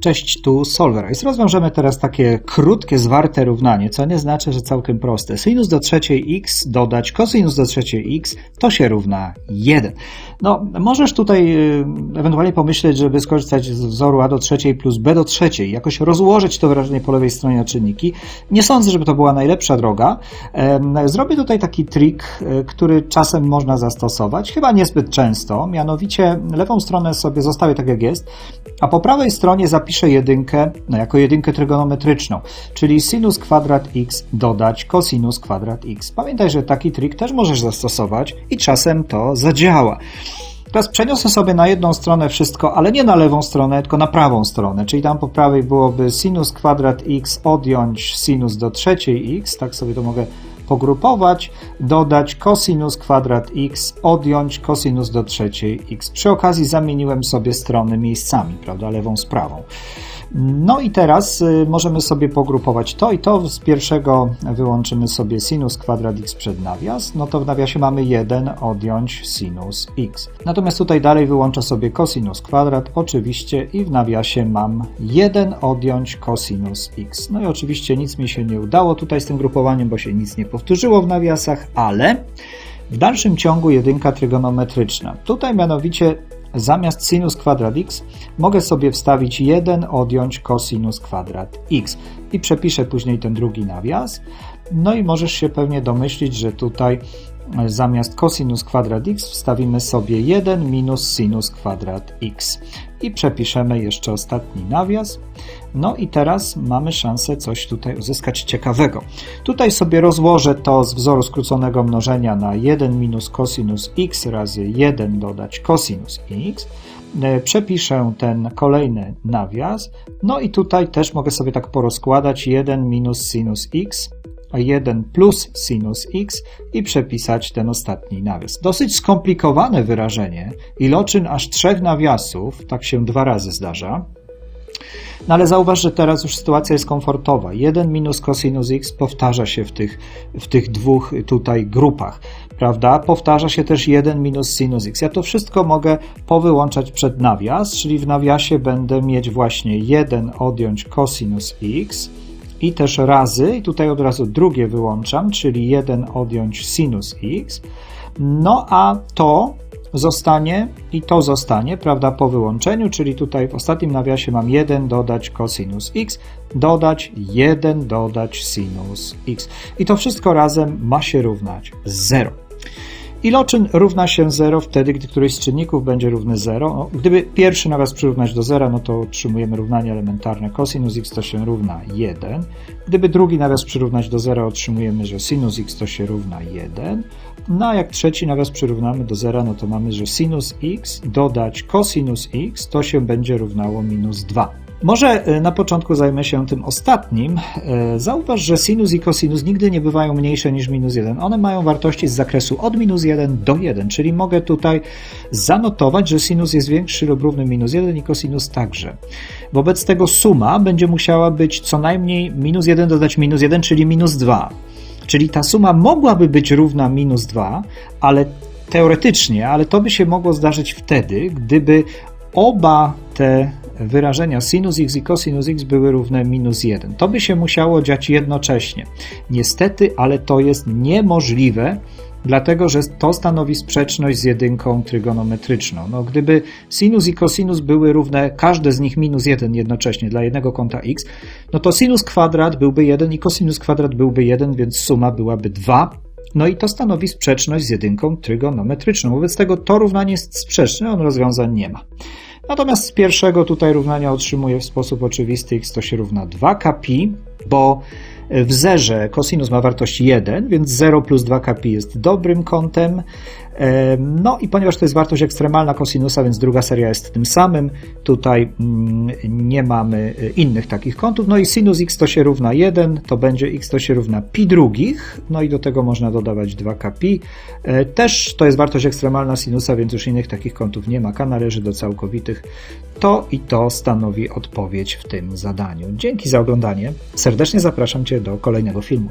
Cześć, tu Solverise. Rozwiążemy teraz takie krótkie, zwarte równanie, co nie znaczy, że całkiem proste. Sinus do trzeciej x dodać cosinus do trzeciej x to się równa 1. No, możesz tutaj y, ewentualnie pomyśleć, żeby skorzystać z wzoru a do trzeciej plus b do trzeciej, jakoś rozłożyć to wyrażenie po lewej stronie na czynniki. Nie sądzę, żeby to była najlepsza droga. Zrobię tutaj taki trik, y, który czasem można zastosować, chyba niezbyt często, mianowicie lewą stronę sobie zostawię tak jak jest, a po prawej stronie zapiszę jedynkę no, jako jedynkę trygonometryczną, czyli sinus kwadrat x dodać cosinus kwadrat x. Pamiętaj, że taki trik też możesz zastosować i czasem to zadziała. Teraz przeniosę sobie na jedną stronę wszystko, ale nie na lewą stronę, tylko na prawą stronę, czyli tam po prawej byłoby sinus kwadrat x odjąć sinus do trzeciej x, tak sobie to mogę pogrupować, dodać cosinus kwadrat x, odjąć cosinus do trzeciej x. Przy okazji zamieniłem sobie strony miejscami, prawda, lewą z prawą. No i teraz y, możemy sobie pogrupować to i to. Z pierwszego wyłączymy sobie sinus kwadrat x przed nawias. No to w nawiasie mamy 1 odjąć sinus x. Natomiast tutaj dalej wyłączę sobie cosinus kwadrat, oczywiście, i w nawiasie mam 1 odjąć cosinus x. No i oczywiście nic mi się nie udało tutaj z tym grupowaniem, bo się nic nie powtórzyło w nawiasach, ale w dalszym ciągu jedynka trygonometryczna. Tutaj mianowicie Zamiast sinus kwadrat x mogę sobie wstawić 1 odjąć cosinus kwadrat x i przepiszę później ten drugi nawias. No i możesz się pewnie domyślić, że tutaj zamiast cosinus kwadrat x wstawimy sobie 1 minus sinus kwadrat x i przepiszemy jeszcze ostatni nawias. No i teraz mamy szansę coś tutaj uzyskać ciekawego. Tutaj sobie rozłożę to z wzoru skróconego mnożenia na 1 minus cosinus x razy 1 dodać cosinus x. E, przepiszę ten kolejny nawias. No i tutaj też mogę sobie tak porozkładać 1 minus sinus x 1 plus sinus x i przepisać ten ostatni nawias. Dosyć skomplikowane wyrażenie, iloczyn aż trzech nawiasów, tak się dwa razy zdarza. No ale zauważ, że teraz już sytuacja jest komfortowa. 1 minus cosinus x powtarza się w tych, w tych dwóch tutaj grupach, prawda? Powtarza się też 1 minus sinus x. Ja to wszystko mogę powyłączać przed nawias, czyli w nawiasie będę mieć właśnie 1 odjąć cosinus x i też razy, i tutaj od razu drugie wyłączam, czyli 1 odjąć sinus x. No a to zostanie i to zostanie, prawda, po wyłączeniu, czyli tutaj w ostatnim nawiasie mam 1 dodać cosinus x, dodać 1 dodać sinus x. I to wszystko razem ma się równać 0. Iloczyn równa się 0 wtedy, gdy któryś z czynników będzie równy 0. No, gdyby pierwszy nawias przyrównać do 0, no to otrzymujemy równanie elementarne cosinus x to się równa 1. Gdyby drugi nawias przyrównać do 0, otrzymujemy, że sinus x to się równa 1. No a jak trzeci nawias przyrównamy do 0, no to mamy, że sinus x dodać cosinus x to się będzie równało minus 2. Może e, na początku zajmę się tym ostatnim. E, zauważ, że sinus i cosinus nigdy nie bywają mniejsze niż minus 1. One mają wartości z zakresu od minus 1 do 1, czyli mogę tutaj zanotować, że sinus jest większy lub równy minus 1 i cosinus także. Wobec tego suma będzie musiała być co najmniej minus 1 dodać minus 1, czyli minus 2. Czyli ta suma mogłaby być równa minus 2, ale teoretycznie, ale to by się mogło zdarzyć wtedy, gdyby oba te wyrażenia sinus x i cosinus x były równe minus 1. To by się musiało dziać jednocześnie. Niestety, ale to jest niemożliwe, dlatego że to stanowi sprzeczność z jedynką trygonometryczną. No, gdyby sinus i cosinus były równe, każde z nich minus 1 jednocześnie dla jednego kąta x, no to sinus kwadrat byłby 1 i cosinus kwadrat byłby 1, więc suma byłaby 2. No i to stanowi sprzeczność z jedynką trygonometryczną. Wobec tego to równanie jest sprzeczne, on rozwiązań nie ma. Natomiast z pierwszego tutaj równania otrzymuję w sposób oczywisty x to się równa 2kpi, bo w zerze cosinus ma wartość 1, więc 0 plus 2kp jest dobrym kątem. No i ponieważ to jest wartość ekstremalna kosinusa, więc druga seria jest tym samym, tutaj mm, nie mamy e, innych takich kątów. No i sinus x to się równa 1, to będzie x to się równa pi drugich, no i do tego można dodawać 2kp. E, też to jest wartość ekstremalna sinusa, więc już innych takich kątów nie ma. K należy do całkowitych. To i to stanowi odpowiedź w tym zadaniu. Dzięki za oglądanie. Serdecznie zapraszam Cię do kolejnego filmu.